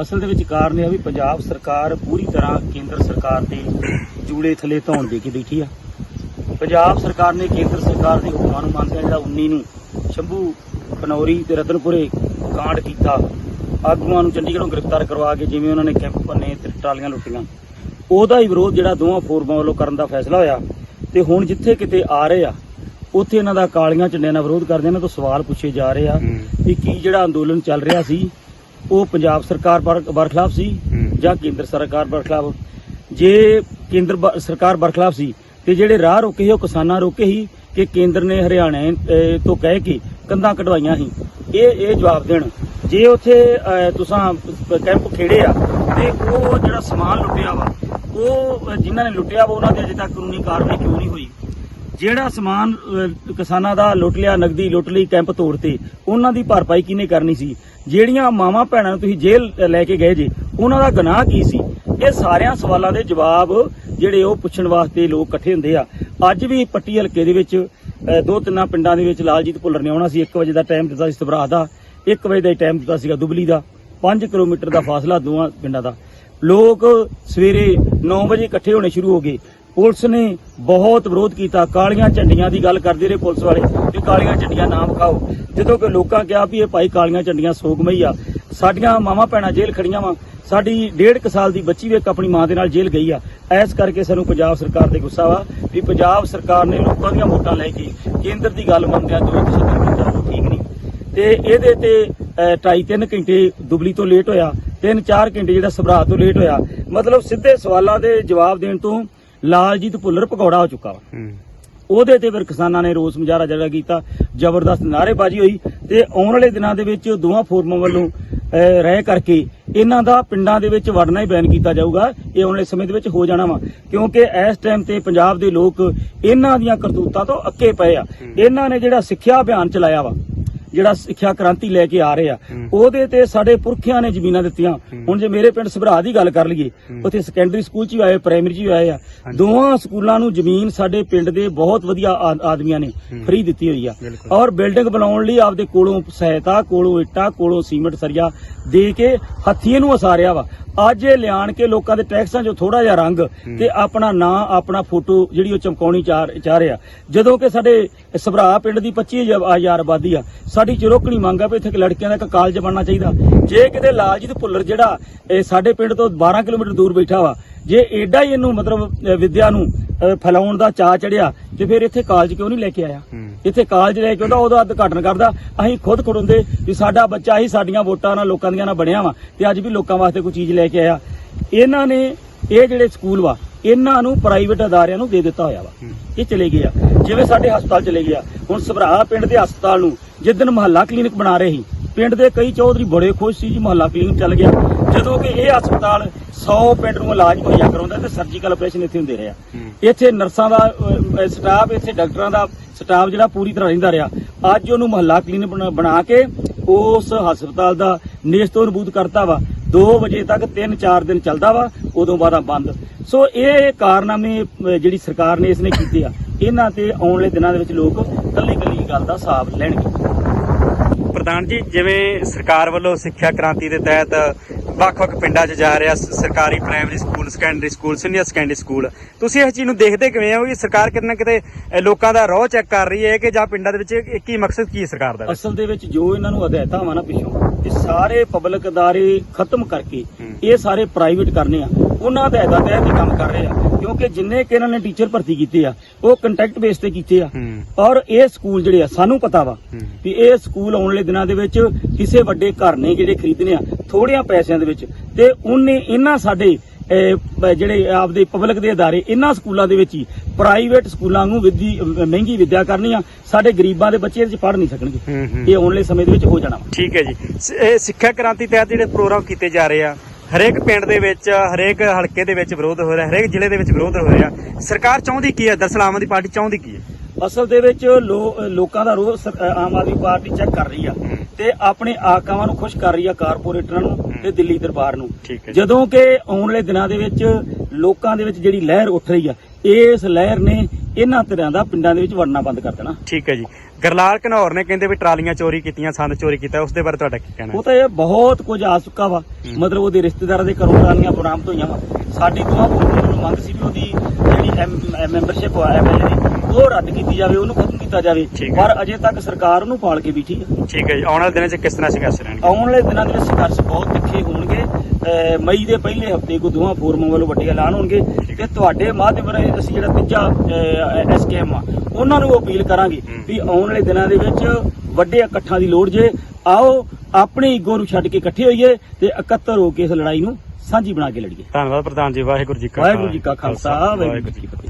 ਅਸਲ ਦੇ ਵਿੱਚ ਕਾਰਨ ਇਹ ਆ ਵੀ ਪੰਜਾਬ ਸਰਕਾਰ ਪੂਰੀ ਤਰ੍ਹਾਂ ਕੇਂਦਰ ਸਰਕਾਰ ਦੇ ਜੂੜੇ ਥੱਲੇ ਧੌਣ ਦੇ ਕੇ ਬੈਠੀ ਆ। ਪੰਜਾਬ ਸਰਕਾਰ ਨੇ ਕੇਂਦਰ ਸਰਕਾਰ ਦੇ ਹੁਕਮਾਂ ਨੂੰ ਮੰਨਦਿਆਂ ਜਿਹੜਾ 19 ਨੂੰ ਸ਼ੰਭੂ ਕਨੌਰੀ ਤੇ ਰਤਨਪੁਰੇ ਕਾਂਡ ਕੀਤਾ ਆਗੂਆਂ ਨੂੰ ਚੰਡੀਗੜ੍ਹੋਂ ਗ੍ਰਿਫਤਾਰ ਕਰਵਾ ਕੇ ਜਿਵੇਂ ਉਹਨਾਂ ਨੇ ਕੈਂਪ ਭੰਨੇ ਤੇ ਟਰਾਲੀਆਂ ਲੁੱਟੀਆਂ। ਉਹਦਾ ਹੀ ਵਿਰੋਧ ਜਿਹੜਾ ਦੋਵਾਂ ਫੋਰਮਾਂ ਵੱਲੋਂ ਕਰਨ ਦਾ ਫੈਸਲਾ ਹੋਇਆ ਤੇ ਹੁਣ ਜਿੱਥੇ ਕਿਤੇ ਆ ਰਹੇ ਆ ਉੱਥੇ ਇਹਨਾਂ ਦਾ ਕਾਲੀਆਂ ਝੰਡਿਆਂ ਨਾਲ ਵਿਰੋਧ ਕਰਦੇ ਇਹਨਾਂ ਤੋਂ ਸਵਾਲ ਪੁੱਛੇ ਜਾ ਰਹੇ ਆ ਵੀ ਕੀ ਜਿਹੜਾ ਅੰਦੋਲਨ ਚੱਲ ਰਿਹਾ ਸੀ ਉਹ ਪੰਜਾਬ ਸਰਕਾਰ ਬਰ- ਬਰਖਲਾਫ ਸੀ। ਜਾਂ ਕੇਂਦਰ ਸਰਕਾਰ ਬਰਖਲਾਫ ਜੇ ਕੇਂਦਰ ਸਰਕਾਰ ਬਰਖਲਾਫ ਸੀ ਤੇ ਜਿਹੜੇ ਰਾਹ ਰੋਕੇ ਸੀ ਉਹ ਕਿਸਾਨਾਂ ਰੋਕੇ ਸੀ ਕਿ ਕੇਂਦਰ ਨੇ ਹਰਿਆਣੇ ਤੋਂ ਕਹਿ ਕੇ ਕੰਧਾਂ ਕਢਵਾਈਆਂ ਸੀ। ਇਹ ਇਹ ਜਵਾਬ ਦੇਣ। ਜੇ ਉੱਥੇ ਤੁਸਾਂ ਕੈਂਪ ਖੇੜੇ ਆ ਤੇ ਉਹ ਜਿਹੜਾ ਸਮਾਨ ਲੁੱਟਿਆ ਵਾ ਉਹ ਜਿਨ੍ਹਾਂ ਨੇ ਲੁੱਟਿਆ ਵਾ ਉਹਨਾਂ ਤੇ ਅਜੇ ਤੱਕ ਕਾਨੂੰਨੀ ਕਾਰਵਾਈ ਕਿਉਂ ਨਹੀਂ ਹੋਈ? ਜਿਹੜਾ ਸਮਾਨ ਕਿਸਾਨਾਂ ਦਾ ਲੁੱਟ ਲਿਆ ਨਗਦੀ ਲੁੱਟ ਲਈ ਕੈਂਪ ਤੋੜ ਤੇ ਉਹਨਾਂ ਦੀ ਭਰਪਾਈ ਕਿਹਨੇ ਕਰਨੀ ਸੀ? ਜਿਹੜੀਆਂ ਮਾਵਾਂ ਭੈਣਾਂ ਨੂੰ ਤੁਸੀਂ ਜੇਲ੍ਹ ਲੈ ਕੇ ਗਏ ਜੇ, ਉਹਨਾਂ ਦਾ ਗੁਨਾਹ ਕੀ ਸੀ? ਇਹ ਸਾਰਿਆਂ ਸਵਾਲਾਂ ਦੇ ਜਵਾਬ ਜਿਹੜੇ ਉਹ ਪੁੱਛਣ ਵਾਸਤੇ ਲੋਕ ਇਕੱਠੇ ਹੁੰਦੇ ਆ। ਅੱਜ ਵੀ ਪੱਟੀ ਹਲਕੇ ਦੇ ਵਿੱਚ ਦੋ ਤਿੰਨਾਂ ਪਿੰਡਾਂ ਦੇ ਵਿੱਚ ਲਾਲਜੀਤ ਭੁੱਲਰ ਨੇ ਆਉਣਾ ਸੀ। 1 ਵਜੇ ਦਾ ਟਾਈਮ ਦਿੱਤਾ ਸੀ ਸਭਰਾ ਦਾ 1 ਵਜੇ ਦਾ ਟਾਈਮ ਦਿੱਤਾ ਸੀਗਾ ਦੁਬਲੀ ਦਾ। 5 ਕਿਲੋਮੀਟਰ ਦਾ ਫਾਸਲਾ ਦੋਵਾਂ ਪਿੰਡਾਂ ਦਾ। ਲੋਕ ਸਵੇਰੇ 9 ਵਜੇ ਇਕੱਠੇ ਹੋਣੇ ਸ਼ੁਰੂ ਹੋ ਗਏ। ਪੁਲਿਸ ਨੇ ਬਹੁਤ ਵਿਰੋਧ ਕੀਤਾ। ਕਾਲੀਆਂ ਝੰਡੀਆਂ ਦੀ ਗੱਲ ਕਰਦੇ ਰਹੇ ਪੁਲਿਸ ਵਾਲੇ ਵੀ ਕਾਲੀਆਂ ਝੰਡੀਆਂ ਨਾ ਵਿਖਾਓ। ਜਦੋਂ ਕਿ ਲੋਕਾਂ ਕਿਹਾ ਵੀ ਇਹ ਭਾਈ ਕਾਲੀਆਂ ਝੰਡੀਆਂ ਸੋਗਮਈ ਆ। ਸਾਡੀਆਂ ਮਾਵਾਂ ਭੈਣਾਂ ਜੇਲ੍ਹ ਖੜੀਆਂ ਵਾ। ਸਾਡੀ ਡੇਢ ਕੁ ਸਾਲ ਦੀ ਬੱਚੀ ਵੀ ਇੱਕ ਆਪਣੀ ਮਾਂ ਦੇ ਨਾਲ ਜੇਲ੍ਹ ਗਈ ਆ। ਐਸ ਕਰਕੇ ਸਾਨੂੰ ਪੰਜਾਬ ਸਰਕਾਰ ਤੇ ਗੁੱਸਾ ਵਾ ਵੀ ਪੰਜਾਬ ਸਰਕਾਰ ਨੇ ਲੋਕਾਂ ਦੀਆਂ ਵੋਟਾਂ ਲੈ ਕੇ ਕੇਂਦਰ ਦੀ ਗੱਲ ਮੰਨਦਿਆਂ ਜੋ ਕਿਸੇ ਕੀਤਾ ਉਹ ਠੀਕ ਨਹੀਂ। ਤੇ ਇਹਦੇ ਤੇ 2.5-3 ਘੰਟੇ ਦੁਬਲੀ ਤੋਂ ਲੇਟ ਹੋਇਆ। 3-4 ਘੰਟੇ ਜਿਹੜਾ ਸਭਰਾ ਤੋਂ ਲੇਟ ਹੋਇਆ। ਮਤਲਬ ਸਿੱਧੇ ਸਵਾਲਾਂ ਦੇ ਜਵਾਬ ਦੇਣ ਤੋਂ ਲਾਲਜੀਤ ਭੁੱਲਰ ਪਕੌੜਾ ਹੋ ਚੁੱਕਾ ਵਾ। ਉਹਦੇ ਤੇ ਫਿਰ ਕਿਸਾਨਾਂ ਨੇ ਰੋਸ ਮੁਜ਼ਾਹਰਾ ਜਿਹੜਾ ਕੀਤਾ ਜ਼ਬਰਦਸਤ ਨਾਅਰੇਬਾਜ਼ੀ ਹੋਈ ਤੇ ਆਉਣ ਵਾਲੇ ਦਿਨਾਂ ਦੇ ਵਿੱਚ ਦੋਵਾਂ ਫੋਰਮਾਂ ਵੱਲੋਂ ਰਹਿ ਕਰਕੇ ਇਹਨਾਂ ਦਾ ਪਿੰਡਾਂ ਦੇ ਵਿੱਚ ਵੜਨਾ ਹੀ ਬੈਨ ਕੀਤਾ ਜਾਊਗਾ। ਇਹ ਆਉਣ ਵਾਲੇ ਸਮੇਂ ਦੇ ਵਿੱਚ ਹੋ ਜਾਣਾ ਵਾ ਕਿਉਂਕਿ ਇਸ ਟਾਈਮ ਤੇ ਪੰਜਾਬ ਦੇ ਲੋਕ ਇਹਨਾਂ ਦੀਆਂ ਕਰਤੂਤਾਂ ਤੋਂ ਅੱਕੇ ਪਏ ਆ। ਇਹਨਾਂ ਨੇ ਜਿਹੜਾ ਸਿੱਖਿਆ ਅਭਿਆਨ ਚਲਾਇਆ ਵਾ ਜਿਹੜਾ ਸਿੱਖਿਆ ਕ੍ਰਾਂਤੀ ਲੈ ਕੇ ਆ ਰਹੇ ਆ। ਉਹਦੇ ਤੇ ਸਾਡੇ ਪੁਰਖਿਆਂ ਨੇ ਜ਼ਮੀਨਾਂ ਦਿੱਤੀਆਂ ਹੁਣ ਜੇ ਮੇਰੇ ਪਿੰਡ ਸਭਰਾ ਦੀ ਗੱਲ ਕਰ ਲਈਏ ਉੱਥੇ ਸੈਕੰਡਰੀ ਸਕੂਲ ਚ ਵੀ ਆਏ ਪ੍ਰਾਇਮਰੀ ਚ ਵੀ ਆਏ ਆ। ਦੋਵਾਂ ਸਕੂਲਾਂ ਨੂੰ ਜ਼ਮੀਨ ਸਾਡੇ ਪਿੰਡ ਦੇ ਬਹੁਤ ਵਧੀਆ ਆਦਮੀਆਂ ਨੇ। ਫ੍ਰੀ ਦਿੱਤੀ ਹੋਈ ਆ। ਔਰ ਬਿਲਡਿੰਗ ਬਣਾਉਣ ਲਈ ਆਪਦੇ ਕੋਲੋਂ ਸਹਾਇਤਾ ਕੋਲੋਂ ਇੱਟਾਂ ਕੋਲੋਂ ਸੀਮੈਂਟ ਸਰੀਆ ਦੇ ਕੇ ਹੱਥੀਂ ਨੂੰ ਉਸਾਰਿਆ ਵਾ ਅੱਜ ਇਹ ਲਿਆਣ ਕੇ ਲੋਕਾਂ ਦੇ ਟੈਕਸਾਂ 'ਚੋਂ ਥੋੜਾ ਜਿਹਾ ਰੰਗ ਤੇ ਆਪਣਾ ਨਾਂ ਆਪਣਾ ਫੋਟੋ ਜਿਹੜੀ ਉਹ ਚਮਕਾਉਣੀ ਚਾਹ ਚਾਹ ਰਿਹਾ ਜਦੋਂ ਕਿ ਸਾਡੇ ਸਭਰਾ ਪਿੰਡ ਦੀ 25000 ਆਬਾਦੀ ਆ ਸਾਡੀ ਚਿਰੋਕਣੀ ਮੰਗ ਆ ਵੀ ਇੱਥੇ ਕਿ ਲੜਕਿਆਂ ਦਾ ਇੱਕ ਕਾਲਜ ਬਣਨਾ ਚਾਹੀਦਾ। ਜੇ ਕਿਤੇ ਲਾਲਜੀਤ ਭੁੱਲਰ ਜਿਹੜਾ ਇਹ ਸਾਡੇ ਪਿੰਡ ਤੋਂ 12 ਕਿਲੋਮੀਟਰ ਦੂਰ ਬੈਠਾ ਵਾ ਜੇ ਏਡਾ ਹੀ ਇਹਨੂੰ ਮਤਲਬ ਵਿਦਿਆ ਨੂੰ ਫੈਲਾਉਣ ਦਾ ਚਾਹ ਚੜਿਆ ਤੇ ਫਿਰ ਇੱਥੇ ਕਾਲਜ ਕਿਉਂ ਨਹੀਂ ਲੈ ਕੇ ਆਇਆ? ਇੱਥੇ ਕਾਲਜ ਲੈ ਕੇ ਉਹਦਾ ਉਹਦਾ ਉਦਘਾਟਨ ਕਰਦਾ। ਅਸੀਂ ਖੁਦ ਖੜੁੰਦੇ ਵੀ ਸਾਡਾ ਬੱਚਾ ਹੀ ਸਾਡੀਆਂ ਵੋਟਾਂ ਨਾਲ ਲੋਕਾਂ ਦੀਆਂ ਨਾਲ ਬਣਿਆ ਵਾ ਤੇ ਅੱਜ ਵੀ ਲੋਕਾਂ ਵਾਸਤੇ ਕੋਈ ਚੀਜ਼ ਲੈ ਕੇ ਆਇਆ। ਇਹਨਾਂ ਨੇ ਇਹ ਜਿਹੜੇ ਸਕੂਲ ਵਾ ਇਹਨਾਂ ਨੂੰ ਪ੍ਰਾਈਵੇਟ ਅਦਾਰਿਆਂ ਨੂੰ ਦੇ ਦਿੱਤਾ ਹੋਇਆ ਵਾ। ਇਹ ਚਲੇ ਗਏ ਆ। ਜਿਵੇਂ ਸਾਡੇ ਹਸਪਤਾਲ ਚਲੇ ਗਿਆ ਹੁਣ ਸਭਰਾ ਪਿੰਡ ਦੇ ਹਸਪਤਾਲ ਨੂੰ ਜਿੱਦਨ ਮਹੱਲਾ ਕਲੀਨਿਕ ਬਣਾ ਰਹੇ ਸੀ ਪਿੰਡ ਦੇ ਕਈ ਚੌਧਰੀ ਬੜੇ ਖੁਸ਼ ਸੀ ਜੀ ਮਹੱਲਾ ਕਲੀਨਿਕ ਚੱਲ ਗਿਆ। ਜਦੋਂ ਕਿ ਇਹ ਹਸਪਤਾਲ 100 ਪਿੰਡ ਨੂੰ ਇਲਾਜ ਮੁਹੱਈਆ ਕਰਾਉਂਦਾ ਤੇ ਸਰਜੀਕਲ ਆਪਰੇਸ਼ਨ ਇੱਥੇ ਹੁੰਦੇ ਰਿਹਾ। ਇੱਥੇ ਨਰਸਾਂ ਦਾ ਸਟਾਫ ਇੱਥੇ ਡਾਕਟਰਾਂ ਦਾ ਸਟਾਫ ਜਿਹੜਾ ਪੂਰੀ ਤਰ੍ਹਾਂ ਰਹਿੰਦਾ ਰਿਹਾ। ਅੱਜ ਉਹਨੂੰ ਮਹੱਲਾ ਕਲੀਨਿਕ ਬਣਾ- ਕੇ ਉਸ ਹਸਪਤਾਲ ਦਾ ਨੇਸਤੋ ਨਬੂਦ ਕਰਤਾ ਵਾ। 2 ਵਜੇ ਤੱਕ 3-4 ਦਿਨ ਚੱਲਦਾ ਵਾ ਉਦੋਂ ਬਾਅਦ ਬੰਦ। ਸੋ ਇਹ ਕਾਰਨਾਮੇ ਜਿਹੜੀ ਸਰਕਾਰ ਨੇ ਇਸਨੇ ਕੀਤੇ ਆ ਇਹਨਾਂ ਤੇ ਆਉਣ ਵਾਲੇ ਦਿਨਾਂ ਦੇ ਵਿੱਚ ਲੋਕ ਕੱਲੀ ਕੱਲੀ ਗੱਲ ਦਾ ਹਿਸਾਬ ਲੈਣਗੇ। ਪ੍ਰਧਾਨ ਜੀ ਜਿਵੇਂ ਸਰਕਾਰ ਵੱਲੋਂ ਸਿੱਖਿਆ ਕ੍ਰਾਂਤੀ ਦੇ ਤਹਿਤ ਵੱਖ-ਵੱਖ ਪਿੰਡਾਂ 'ਚ ਜਾ ਰਿਹਾ ਸਰਕਾਰੀ primary school secondary school senior secondary school ਤੁਸੀਂ ਇਸ ਚੀਜ਼ ਨੂੰ ਦੇਖਦੇ ਕਿਵੇਂ ਹੋ ਕਿ ਸਰਕਾਰ ਕਿਤੇ ਨਾ ਕਿਤੇ ਲੋਕਾਂ ਦਾ ਰੋਹ ਚੈੱਕ ਕਰ ਰਹੀ ਹੈ ਕਿ ਜਾਂ ਪਿੰਡਾਂ ਦੇ ਵਿੱਚ ਇੱਕ ਹੀ ਮਕਸਦ ਕੀ ਹੈ ਸਰਕਾਰ ਦਾ? ਅਸਲ ਦੇ ਵਿੱਚ ਜੋ ਇਹਨਾਂ ਨੂੰ ਹਦਾਇਤਾਂ ਵਾ ਨਾ ਪਿੱਛੋਂ ਇਹ ਸਾਰੇ ਪਬਲਿਕ ਅਦਾਰੇ ਖਤਮ ਕਰਕੇ। ਇਹ ਸਾਰੇ ਪ੍ਰਾਈਵੇਟ ਕਰਨੇ ਆ। ਉਹਨਾਂ ਹਦਾਇਤਾਂ ਤਹਿਤ ਕੰਮ ਕਰ ਰਹੇ ਆ। ਕਿਉਂਕਿ ਜਿੰਨੇ ਕਿ ਇਹਨਾਂ ਨੇ ਟੀਚਰ ਭਰਤੀ ਕੀਤੇ ਆ ਉਹ ਕੰਟੈਕਟ ਬੇਸ ਤੇ ਕੀਤੇ ਆ। ਔਰ ਇਹ ਸਕੂਲ ਜਿਹੜੇ ਆ ਸਾਨੂੰ ਪਤਾ ਵਾ। ਵੀ ਇਹ ਸਕੂਲ ਆਉਣ ਵਾਲੇ ਦਿਨਾਂ ਦੇ ਵਿੱਚ ਕਿਸੇ ਵੱਡੇ ਘਰ ਨੇ ਜਿਹੜੇ ਖਰੀਦਣੇ ਆ ਥੋੜਿਆਂ ਪੈਸਿਆਂ ਦੇ ਵਿੱਚ। ਤੇ ਉਹਨੇ ਇਹਨਾਂ ਸਾਡੇ ਜਿਹੜੇ ਆਪਦੇ ਪਬਲਿਕ ਦੇ ਅਦਾਰੇ ਇਹਨਾਂ ਸਕੂਲਾਂ ਦੇ ਵਿੱਚ ਹੀ ਪ੍ਰਾਈਵੇਟ ਸਕੂਲਾਂ ਨੂੰ ਵਿੱਦੀ ਅਹ, ਮਹਿੰਗੀ ਵਿੱਦਿਆ ਕਰਨੀ ਆ। ਸਾਡੇ ਗਰੀਬਾਂ ਦੇ ਬੱਚੇ ਇਹਦੇ ਚ ਪੜ੍ਹ ਨਹੀਂ ਸਕਣਗੇ। ਇਹ ਆਉਣ ਵਾਲੇ ਸਮੇਂ ਦੇ ਵਿੱਚ ਹੋ ਜਾਣਾ ਠੀਕ ਹੈ ਜੀ। ਇਹ ਸਿੱਖਿਆ ਕ੍ਰਾਂਤੀ ਤਹਿਤ ਜਿਹੜੇ ਪ੍ਰੋਗਰਾਮ ਕੀਤੇ ਜਾ ਰਹੇ ਆ ਹਰੇਕ ਪਿੰਡ ਦੇ ਵਿੱਚ ਹਰੇਕ ਹਲਕੇ ਦੇ ਵਿੱਚ ਵਿਰੋਧ ਹੋ ਰਿਹਾ ਹਰੇਕ ਜ਼ਿਲ੍ਹੇ ਦੇ ਵਿੱਚ ਵਿਰੋਧ ਹੋ ਰਿਹਾ। ਸਰਕਾਰ ਚਾਹੁੰਦੀ ਕੀ ਹੈ? ਦਰਅਸਲ ਆਮ ਆਦਮੀ ਪਾਰਟੀ ਚਾਹੁੰਦੀ ਕੀ ਹੈ? ਅਸਲ ਦੇ ਵਿੱਚ ਲੋਕਾਂ ਦਾ ਅਹ, ਆਮ ਆਦਮੀ ਪਾਰਟੀ ਚੈੱਕ ਕਰ ਰਹੀ ਆ। ਤੇ ਆਪਣੇ ਆਕਾਵਾਂ ਨੂੰ ਖੁਸ਼ ਕਰ ਰਹੀ ਆ ਕਾਰਪੋਰੇਟਰਾਂ ਨੂੰ ਤੇ ਦਿੱਲੀ ਦਰਬਾਰ ਨੂੰ। ਜਦੋਂ ਕਿ ਆਉਣ ਵਾਲੇ ਦਿਨਾਂ ਦੇ ਵਿੱਚ ਲੋਕਾਂ ਦੇ ਵਿੱਚ ਜਿਹੜੀ ਲਹਿਰ ਉੱਠ ਰਹੀ ਆ ਇਸ ਲਹਿਰ ਨੇ ਇਹਨਾਂ ਤਰ੍ਹਾਂ ਦਾ ਪਿੰਡਾਂ ਦੇ ਵਿੱਚ ਵੜਨਾ ਬੰਦ ਕਰ ਦੇਣਾ। ਠੀਕ ਹੈ ਜੀ। ਗਰਲਾਲ ਘਨੌਰ ਨੇ ਕਹਿੰਦੇ ਵੀ ਟਰਾਲੀਆਂ ਚੋਰੀ ਕੀਤੀਆਂ ਸੰਦ ਚੋਰੀ ਕੀਤਾ ਉਸ ਦੇ ਬਾਰੇ ਤੁਹਾਡਾ ਕੀ ਕਹਿਣਾ ਹੈ? ਉਹ ਤਾਂ ਇਹ ਬਹੁਤ ਕੁਝ ਆ ਚੁੱਕਾ ਵਾ। ਮਤਲਬ ਉਹਦੇ ਰਿਸ਼ਤੇਦਾਰਾਂ ਦੇ ਘਰੋਂ ਟਰਾਲੀਆਂ ਬਰਾਮਦ ਹੋਈਆਂ ਵਾ। ਸਾਡੀ ਕੋਲ ਨੂੰ ਮੰਗ ਸੀ ਵੀ ਉਹਦੀ ਜਿਹੜੀ ਮੈਂਬਰਸ਼ਿਪ ਆ ਐਮਐਲਏ ਦੀ ਉਹ ਰੱਦ ਕੀਤੀ ਜਾਵੇ ਉਹਨੂੰ ਖਤਮ ਕੀਤਾ ਜਾਵੇ। ਹੈ। ਪਰ ਅਜੇ ਤੱਕ ਸਰਕਾਰ ਉਹਨੂੰ ਪਾਲ ਕੇ ਬੈਠੀ ਆ। ਠੀਕ ਹੈ ਜੀ। ਆਉਣ ਵਾਲੇ ਦਿਨਾਂ 'ਚ ਕਿਸ ਤਰ੍ਹਾਂ ਸੰਘਰਸ਼ ਰਹਿਣਗੇ? ਆਉਣ ਵਾਲੇ ਦਿਨਾਂ ਦੇ ਵਿੱਚ ਸੰਘਰਸ਼ ਬਹੁਤ ਤਿੱਖੇ ਹੋਣਗੇ। ਮਈ ਦੇ ਪਹਿਲੇ ਹਫ਼ਤੇ ਕੋ ਦੋਹਾਂ ਫੋਰਮਾਂ ਵੱਲੋਂ ਵੱਡੇ ਐਲਾਨ ਹੋਣਗੇ ਤੇ ਤੁਹਾਡੇ ਮਾਧਿਅਮ ਰਾਹੀਂ ਅਸੀਂ ਜਿਹੜਾ ਤੀਜਾ ਐਸਕੇਐਮ ਆ ਉਹਨਾਂ ਨੂੰ ਅਪੀਲ ਕਰਾਂਗੇ। ਵੀ ਆਉਣ ਵਾਲੇ ਦਿਨਾਂ ਦੇ ਵਿੱਚ ਵੱਡੇ ਇਕੱਠਾਂ ਦੀ ਲੋੜ ਜੇ ਆਓ ਆਪਣੇ ਈਗੋ ਨੂੰ ਛੱਡ ਕੇ ਇਕੱਠੇ ਹੋਈਏ ਤੇ ਇਕੱਤਰ ਹੋ ਕੇ ਇਸ ਲੜਾਈ ਨੂੰ ਸਾਂਝੀ ਬਣਾ ਕੇ ਲੜੀਏ। ਧੰਨਵਾਦ ਪ੍ਰਧਾਨ ਜੀ ਵਾਹਿਗੁਰੂ ਜੀ ਕਾ ਵਾਹਿਗੁਰੂ ਜੀ ਕਾ ਖਾਲਸਾ ਵਾਹਿਗੁਰੂ ਜੀ ਕੀ ਫਤਿਹ।